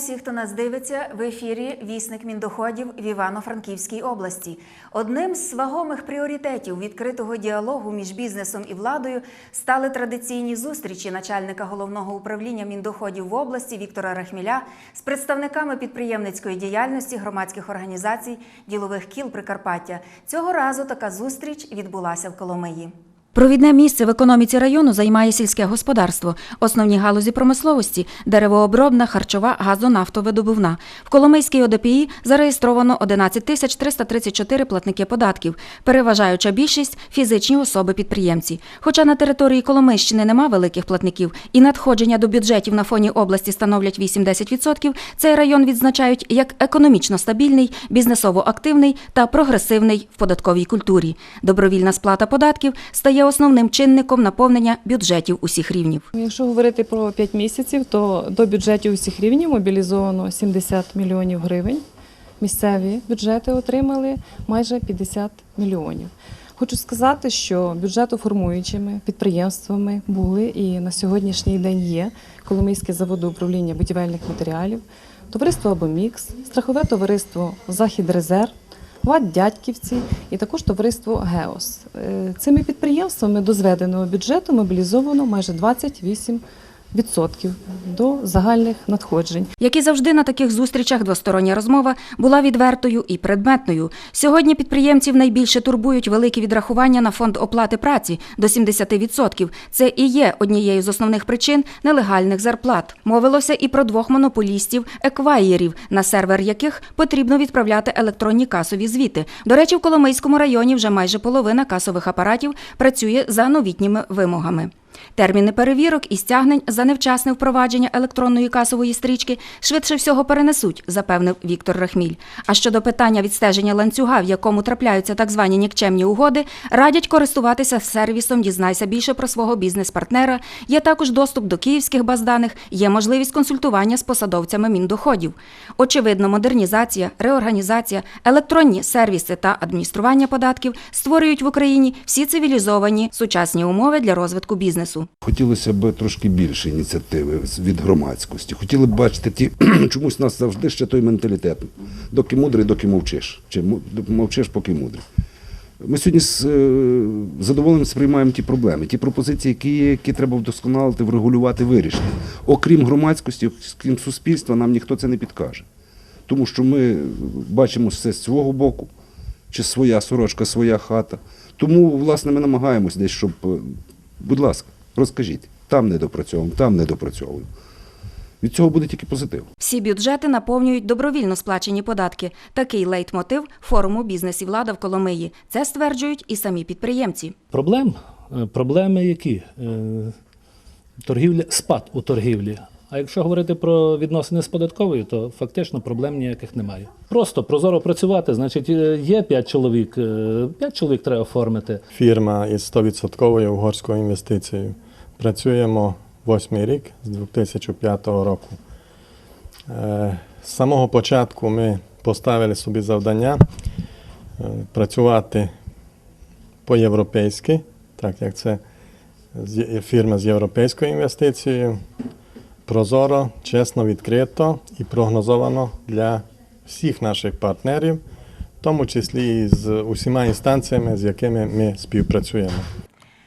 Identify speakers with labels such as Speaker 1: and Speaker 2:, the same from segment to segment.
Speaker 1: Всіх, хто нас дивиться в ефірі Вісник Міндоходів в Івано-Франківській області. Одним з вагомих пріоритетів відкритого діалогу між бізнесом і владою стали традиційні зустрічі начальника головного управління міндоходів в області Віктора Рахміля з представниками підприємницької діяльності громадських організацій ділових кіл Прикарпаття. Цього разу така зустріч відбулася в Коломиї. Провідне місце в економіці району займає сільське господарство. Основні галузі промисловості деревообробна, харчова, газонафтовидобувна. В Коломийській ОДПІ зареєстровано 11 тисяч 334 платники податків, переважаюча більшість фізичні особи-підприємці. Хоча на території Коломийщини нема великих платників і надходження до бюджетів на фоні області становлять 8-10%, цей район відзначають як економічно стабільний, бізнесово активний та прогресивний в податковій культурі. Добровільна сплата податків стає основним чинником наповнення бюджетів усіх рівнів.
Speaker 2: Якщо говорити про 5 місяців, то до бюджетів усіх рівнів мобілізовано 70 мільйонів гривень. Місцеві бюджети отримали майже 50 мільйонів. Хочу сказати, що бюджетоформуючими підприємствами були і на сьогоднішній день є Коломийське заводоуправління будівельних матеріалів, товариство Абомікс, страхове товариство Захід Резерв, ВАД Дядьківці і також товариство Геос. Е, Цими підприємствами до зведеного бюджету мобілізовано майже 28 відсотків до загальних надходжень.
Speaker 1: Як і завжди на таких зустрічах двостороння розмова була відвертою і предметною. Сьогодні підприємців найбільше турбують великі відрахування на фонд оплати праці до 70%. Це і є однією з основних причин нелегальних зарплат. Мовилося і про двох монополістів екваєрів, на сервер яких потрібно відправляти електронні касові звіти. До речі, в Коломийському районі вже майже половина касових апаратів працює за новітніми вимогами. Терміни перевірок і стягнень за невчасне впровадження електронної касової стрічки швидше всього перенесуть, запевнив Віктор Рахміль. А щодо питання відстеження ланцюга, в якому трапляються так звані нікчемні угоди, радять користуватися сервісом Дізнайся більше про свого бізнес-партнера. Є також доступ до київських баз даних, є можливість консультування з посадовцями міндоходів. Очевидно, модернізація, реорганізація, електронні сервіси та адміністрування податків створюють в Україні всі цивілізовані сучасні умови для розвитку бізнесу.
Speaker 3: Хотілося б трошки більше ініціативи від громадськості. Хотіли б бачити ті, чомусь у нас завжди ще той менталітет. Доки мудрий, доки мовчиш. Чи мовчиш, поки мудрий. Ми сьогодні з е, задоволенням сприймаємо ті проблеми, ті пропозиції, які, є, які треба вдосконалити, врегулювати, вирішити. Окрім громадськості, окрім суспільства, нам ніхто це не підкаже. Тому що ми бачимо все з свого боку, чи своя сорочка, своя хата. Тому, власне, ми намагаємось десь, щоб, е, будь ласка, розкажіть, там не допрацьовуємо, там не допрацьовуємо. Від цього буде тільки позитив.
Speaker 1: Всі бюджети наповнюють добровільно сплачені податки. Такий лейтмотив форуму Бізнес і влада в Коломиї. Це стверджують і самі підприємці.
Speaker 4: Проблем? Е, Проблеми які? Е, Торгівля, спад у торгівлі. А якщо говорити про відносини з податковою, то фактично проблем ніяких немає. Просто прозоро працювати, значить, е, є 5 чоловік, 5 чоловік треба оформити.
Speaker 5: Фірма із 100% угорською інвестицією. Працюємо восьмий рік з 2005 року. Е, З самого початку ми поставили собі завдання е, працювати по-європейськи, так як це фірма з європейською інвестицією. Прозоро, чесно, відкрито і прогнозовано для всіх наших партнерів, в тому числі і з усіма інстанціями, з якими ми співпрацюємо.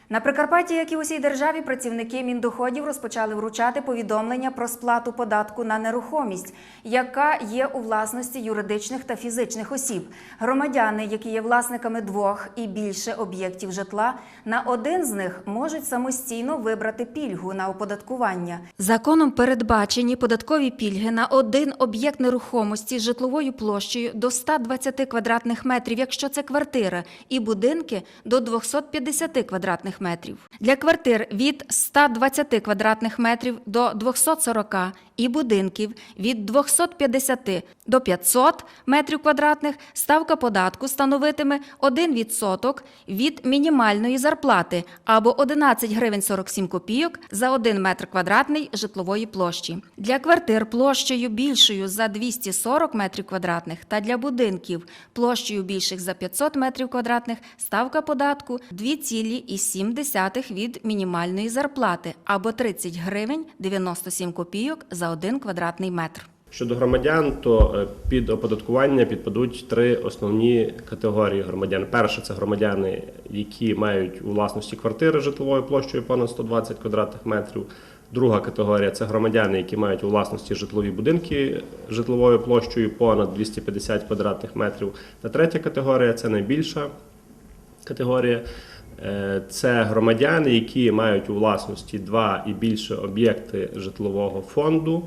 Speaker 1: На Прикарпатті, як і усій державі, працівники міндоходів розпочали вручати повідомлення про сплату податку на нерухомість, яка є у власності юридичних та фізичних осіб. Громадяни, які є власниками двох і більше об'єктів житла, на один з них можуть самостійно вибрати пільгу на оподаткування. Законом передбачені податкові пільги на один об'єкт нерухомості з житловою площею до 120 квадратних метрів, якщо це квартира, і будинки до 250 квадратних метрів. Для квартир від 120 квадратних метрів до 240 і будинків від 250 до 500 метрів квадратних ставка податку становитиме 1% від мінімальної зарплати або 11 гривень 47 копійок за 1 метр квадратний житлової площі. Для квартир площею більшою за 240 метрів квадратних та для будинків площею більших за 500 метрів квадратних ставка податку 2,7 від мінімальної зарплати або 30 гривень 97 копійок за 1 квадратний метр.
Speaker 6: Щодо громадян, то е, під оподаткування підпадуть три основні категорії громадян. Перше це громадяни, які мають у власності квартири житловою площею понад 120 квадратних метрів. Друга категорія це громадяни, які мають у власності житлові будинки житловою площею понад 250 квадратних метрів. Та третя категорія це найбільша категорія. Е, Це громадяни, які мають у власності два і більше об'єкти житлового фонду,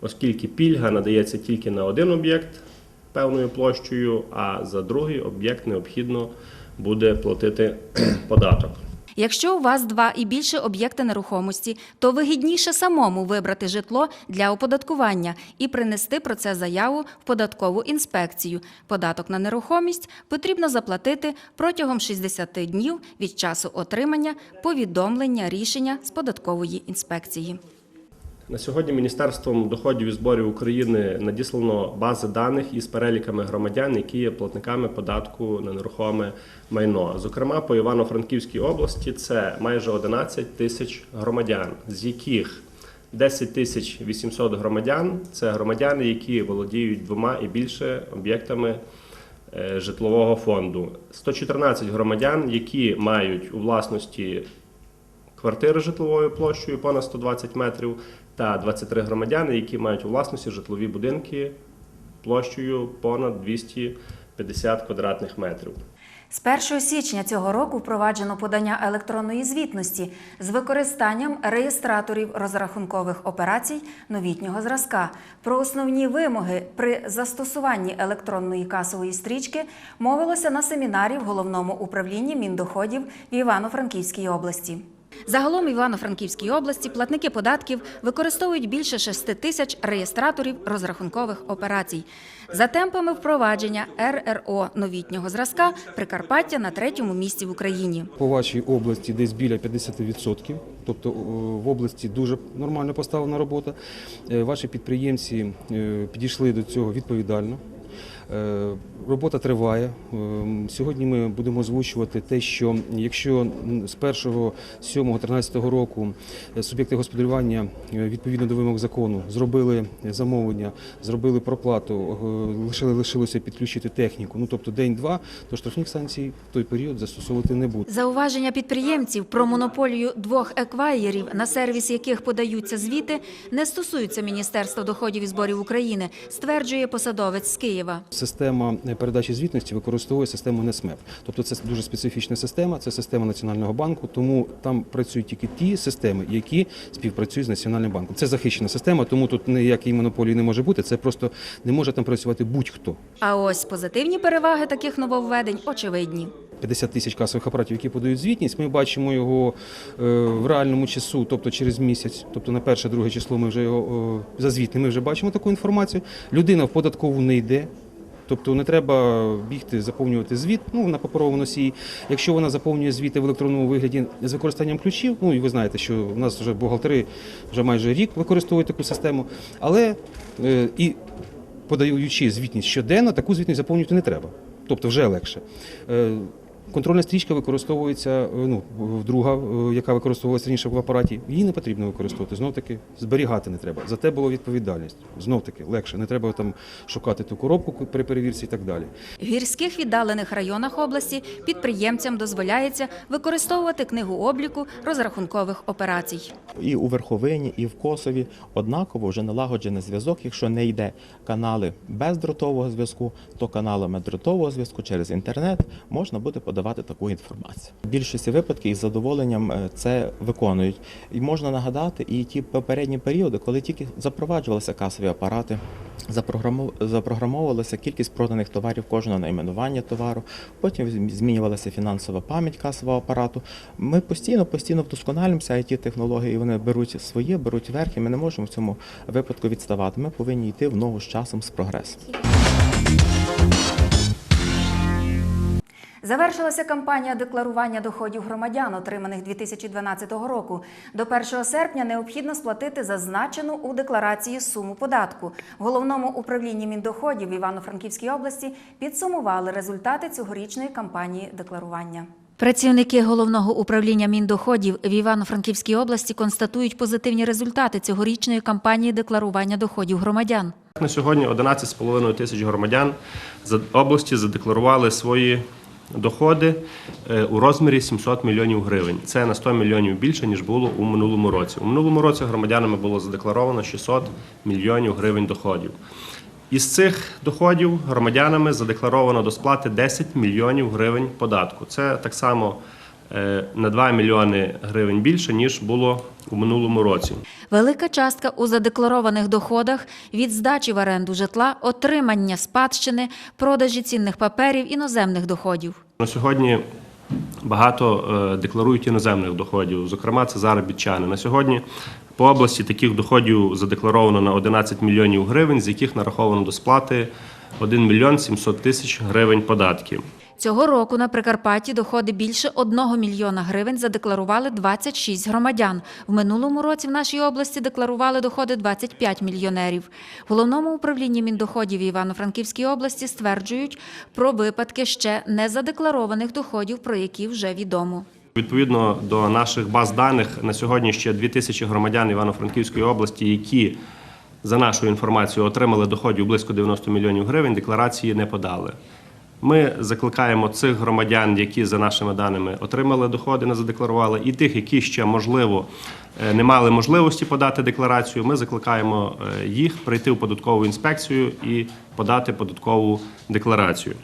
Speaker 6: оскільки пільга надається тільки на один об'єкт певною площею, а за другий об'єкт необхідно буде платити податок.
Speaker 1: Якщо у вас два і більше об'єкти нерухомості, то вигідніше самому вибрати житло для оподаткування і принести про це заяву в податкову інспекцію. Податок на нерухомість потрібно заплатити протягом 60 днів від часу отримання повідомлення рішення з податкової інспекції.
Speaker 6: На сьогодні Міністерством доходів і зборів України надіслано бази даних із переліками громадян, які є платниками податку на нерухоме майно. Зокрема, по Івано-Франківській області це майже 11 тисяч громадян, з яких 10 тисяч 800 громадян це громадяни, які володіють двома і більше об'єктами е, житлового фонду. 114 громадян, які мають у власності квартири житловою площею понад 120 метрів, та 23 громадяни, які мають у власності житлові будинки площею понад 250 квадратних метрів.
Speaker 1: З 1 січня цього року впроваджено подання електронної звітності з використанням реєстраторів розрахункових операцій новітнього зразка. Про основні вимоги при застосуванні електронної касової стрічки мовилося на семінарі в головному управлінні міндоходів в Івано-Франківській області. Загалом в Івано-Франківській області платники податків використовують більше 6 тисяч реєстраторів розрахункових операцій. За темпами впровадження РРО новітнього зразка Прикарпаття на третьому місці в Україні.
Speaker 7: По вашій області десь біля 50%, тобто в області дуже нормально поставлена робота. Е, Ваші підприємці е, підійшли до цього відповідально. Е, Робота триває. Ем, Сьогодні ми будемо озвучувати те, що якщо з 1.7.13 року е, суб'єкти господарювання е, відповідно до вимог закону зробили замовлення, зробили проплату, е, лишили лишилося підключити техніку. Ну тобто день-два, то штрафних санкцій в той період застосовувати не буде.
Speaker 1: Зауваження підприємців про монополію двох еквайерів, на сервіс яких подаються звіти, не стосуються Міністерства доходів і зборів України, стверджує посадовець з Києва.
Speaker 7: Система передачі звітності використовує систему НЕСМЕП. Тобто це дуже специфічна система, це система Національного банку, тому там працюють тільки ті системи, які співпрацюють з Національним банком. Це захищена система, тому тут ніякої монополії не може бути. Це просто не може там працювати будь-хто.
Speaker 1: А ось позитивні переваги таких нововведень очевидні.
Speaker 7: 50 тисяч касових апаратів, які подають звітність, ми бачимо його е, в реальному часу, тобто через місяць, тобто на перше, друге число ми вже його е, за звітний, ми вже бачимо таку інформацію. Людина в податкову не йде. Тобто не треба бігти, заповнювати звіт ну, на паперовому носії. Якщо вона заповнює звіти в електронному вигляді з використанням ключів, ну і ви знаєте, що в нас вже бухгалтери вже майже рік використовують таку систему, але е, і подаючи звітність щоденно, таку звітність заповнювати не треба. Тобто вже легше. Контрольна стрічка використовується, е, ну, друга, е, яка використовувалася раніше в апараті. Її не потрібно використовувати. Знов таки зберігати не треба. За те була відповідальність. Знов таки легше. Не треба там шукати ту коробку при перевірці і так далі.
Speaker 1: В гірських віддалених районах області підприємцям дозволяється використовувати книгу обліку розрахункових операцій.
Speaker 8: і у Верховині, і в Косові однаково вже налагоджений зв'язок. Якщо не йде канали бездротового зв'язку, то каналами дротового зв'язку через інтернет можна буде подавати таку інформацію. Більшості випадків із задоволенням е, це виконують. І можна нагадати і ті попередні періоди, коли тільки запроваджувалися касові апарати. Запрограмовувалася кількість проданих товарів кожного найменування товару, потім змінювалася фінансова пам'ять касового апарату. Ми постійно, постійно вдосконалюємося it технології, вони беруть своє, беруть верх, і ми не можемо в цьому випадку відставати. Ми повинні йти в ногу з часом, з прогресом.
Speaker 1: Завершилася кампанія декларування доходів громадян, отриманих 2012 року. До 1 серпня необхідно сплатити зазначену у декларації суму податку. В головному управлінні міндоходів в Івано-Франківській області підсумували результати цьогорічної кампанії декларування. Працівники головного управління міндоходів в Івано-Франківській області констатують позитивні результати цьогорічної кампанії декларування доходів громадян.
Speaker 6: На сьогодні 11,5 тисяч громадян з області задекларували свої доходи е, у розмірі 700 мільйонів гривень. Це на 100 мільйонів більше, ніж було у минулому році. У минулому році громадянами було задекларовано 600 мільйонів гривень доходів. Із цих доходів громадянами задекларовано до сплати 10 мільйонів гривень податку. Це так само на 2 мільйони гривень більше, ніж було у минулому році.
Speaker 1: Велика частка у задекларованих доходах від здачі в оренду житла, отримання спадщини, продажі цінних паперів, іноземних доходів.
Speaker 6: На сьогодні багато е, декларують іноземних доходів, зокрема, це заробітчани. На сьогодні по області таких доходів задекларовано на 11 мільйонів гривень, з яких нараховано до сплати 1 мільйон 700 тисяч гривень податків.
Speaker 1: Цього року на Прикарпатті доходи більше 1 мільйона гривень задекларували 26 громадян. В минулому році в нашій області декларували доходи 25 мільйонерів. В головному управлінні міндоходів Івано-Франківській області стверджують про випадки ще незадекларованих доходів, про які вже відомо.
Speaker 6: Відповідно до наших баз даних, на сьогодні ще 2 тисячі громадян Івано-Франківської області, які за нашою інформацією отримали доходів близько 90 мільйонів гривень, декларації не подали. Ми закликаємо цих громадян, які за нашими даними отримали доходи, не задекларували, і тих, які ще можливо е, не мали можливості подати декларацію. Ми закликаємо е, їх прийти в податкову інспекцію і подати податкову декларацію.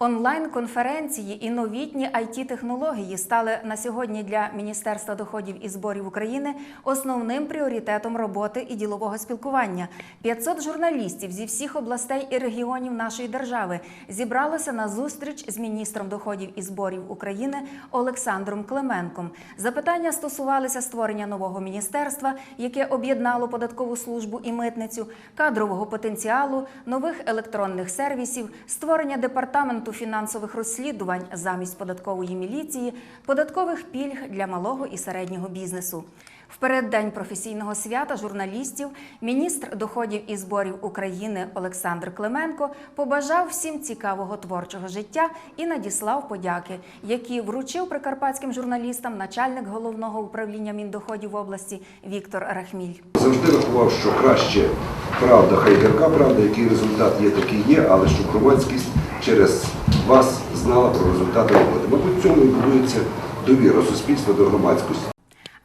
Speaker 1: Онлайн-конференції і новітні it технології стали на сьогодні для Міністерства доходів і зборів України основним пріоритетом роботи і ділового спілкування. 500 журналістів зі всіх областей і регіонів нашої держави зібралося на зустріч з міністром доходів і зборів України Олександром Клименком. Запитання стосувалися створення нового міністерства, яке об'єднало податкову службу і митницю, кадрового потенціалу, нових електронних сервісів, створення департаменту фінансових розслідувань замість податкової міліції, податкових пільг для малого і середнього бізнесу. В переддень професійного свята журналістів міністр доходів і зборів України Олександр Клименко побажав всім цікавого творчого життя і надіслав подяки, які вручив прикарпатським журналістам начальник головного управління міндоходів області Віктор Рахміль.
Speaker 3: Завжди рахував, що краще правда, хай гірка правда, який результат є, такий є, але щоб громадськість через вас знала про результати роботи. Мабуть, цьому і будується довіра суспільства до громадськості.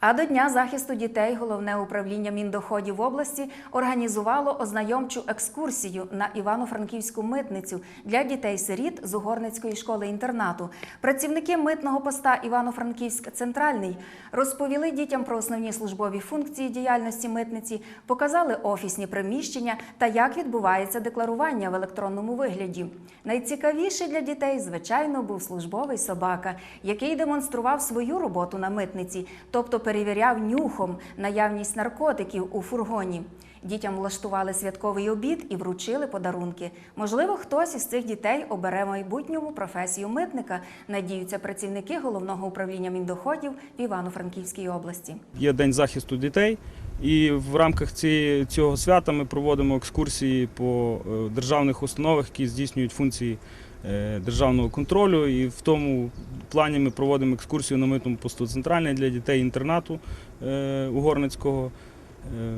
Speaker 1: А до Дня захисту дітей головне управління міндоходів області організувало ознайомчу екскурсію на Івано-Франківську митницю для дітей-сиріт з Угорницької школи-інтернату. Працівники митного поста Івано-Франківськ Центральний розповіли дітям про основні службові функції діяльності митниці, показали офісні приміщення та як відбувається декларування в електронному вигляді. Найцікавіше для дітей, звичайно, був службовий собака, який демонстрував свою роботу на митниці, тобто перевіряв нюхом наявність наркотиків у фургоні. Дітям влаштували святковий обід і вручили подарунки. Можливо, хтось із цих дітей обере майбутньому професію митника, надіються працівники головного управління міндоходів в Івано-Франківській області.
Speaker 9: Є День захисту дітей, і в рамках цього свята ми проводимо екскурсії по е, державних установах, які здійснюють функції державного контролю. І в тому плані ми проводимо екскурсію на митному посту центральний для дітей інтернату е, Угорницького е,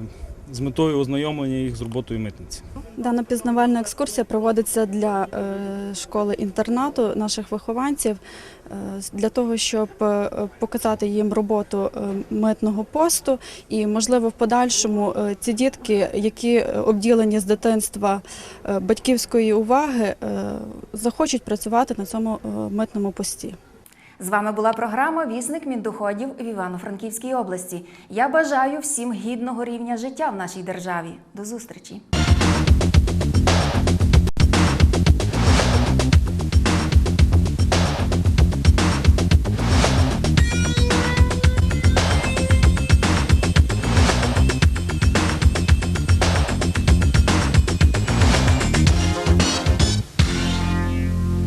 Speaker 9: з метою ознайомлення їх з роботою митниці.
Speaker 10: Дана пізнавальна екскурсія проводиться для е, школи-інтернату наших вихованців е, для того, щоб е, показати їм роботу митного посту і, можливо, в подальшому ці дітки, які обділені з дитинства батьківської уваги, захочуть працювати на цьому митному пості.
Speaker 1: З вами була програма Вісник міндоходів в Івано-Франківській області. Я бажаю всім гідного рівня життя в нашій державі. До зустрічі!